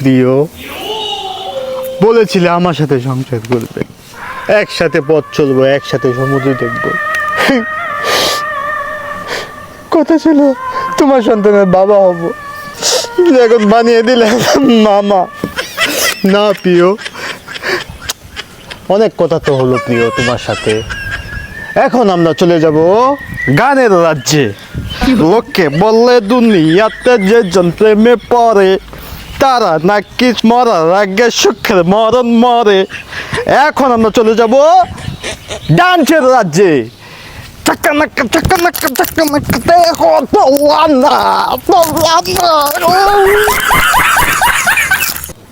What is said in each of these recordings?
প্রিয়, বলেছিলে আমার সাথে সংসার করবে। একসাথে পথ চলবো, একসাথে সমুদ্র দেখব। কথা ছিল, তোমার সন্তানের বাবা হব। এখন বানিয়ে দিলে মামা। না, প্রিয়, অনেক কথা তো হলো প্রিয় তোমার সাথে। এখন আমরা চলে যাব গানের রাজ্যে। লোককে বললে দুনিয়াতে যে জন প্রেমে পড়ে তারা নাকি মরার আগে সুখের মরণ মরে। এখন আমরা চলে যাব ডান্সের রাজ্যে। দেখো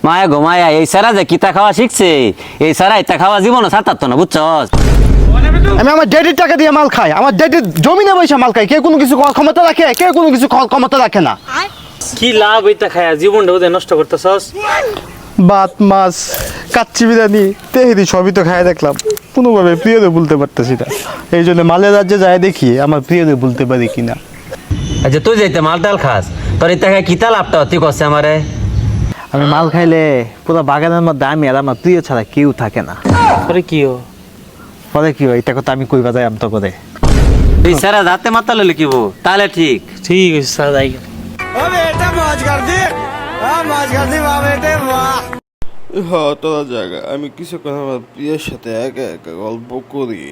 মায়া গো মায়া এই সারা যে কিতা খাওয়া শিখছে এই সারা ইতা খাওয়া জীবনও সাতার না বুঝছস আমি আমার ডেডির টাকা দিয়ে মাল খাই। আমার ডেডির জমিনে বসে মাল খাই কেউ কোনো কিছু ক্ষমতা রাখে কেউ কোনো কিছু ক্ষমতা রাখে না। কি লাভ এইটা খায়া? জীবনটা ওদের নষ্ট করতেছস? ভাত মাছ কাচ্চি বিরিয়ানি তেহেরি সবই তো খাই দেখলাম। কোনোভাবে প্রিয়দের বলতে পারতেছি না। এই জন্য মালের রাজ্যে যায় দেখি আমার প্রিয়দের বলতে পারি কিনা। আচ্ছা তুই যাইতে মালটাল খাস? তোর ইতা খাই কিতা লাভটা তুই কষ্ট আমারে? আমি মাল খাইলে পুরো বাগানের মধ্যে আমি আর আমার প্রিয় ছাড়া কেউ থাকে না। পরে কি ও? পরে কি হয় এটা কথা আমি কইবা যাই তো করে তুই সারা রাতে মাথা লইলে কিব তাহলে ঠিক। ঠিক আছে স্যার হ্যাঁ তোরা জায়গা আমি কিছুক্ষণ আমার প্রিয়ের সাথে একা একা গল্প করি।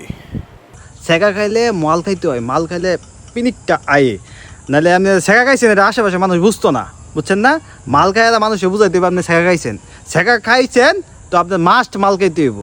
সেগা খাইলে মাল খাইতে হয় মাল খাইলে পিনিকটা আয়ে। নাহলে আপনি সেগা খাইছেন এটা আশেপাশে মানুষ বুঝতো না বুঝছেন না? মাল খাইলে মানুষে বুঝাইতে হবে আপনি সেগা খাইছেন। সেগা খাইছেন তো আপনার মাস্ট মাল খাইতে হইব।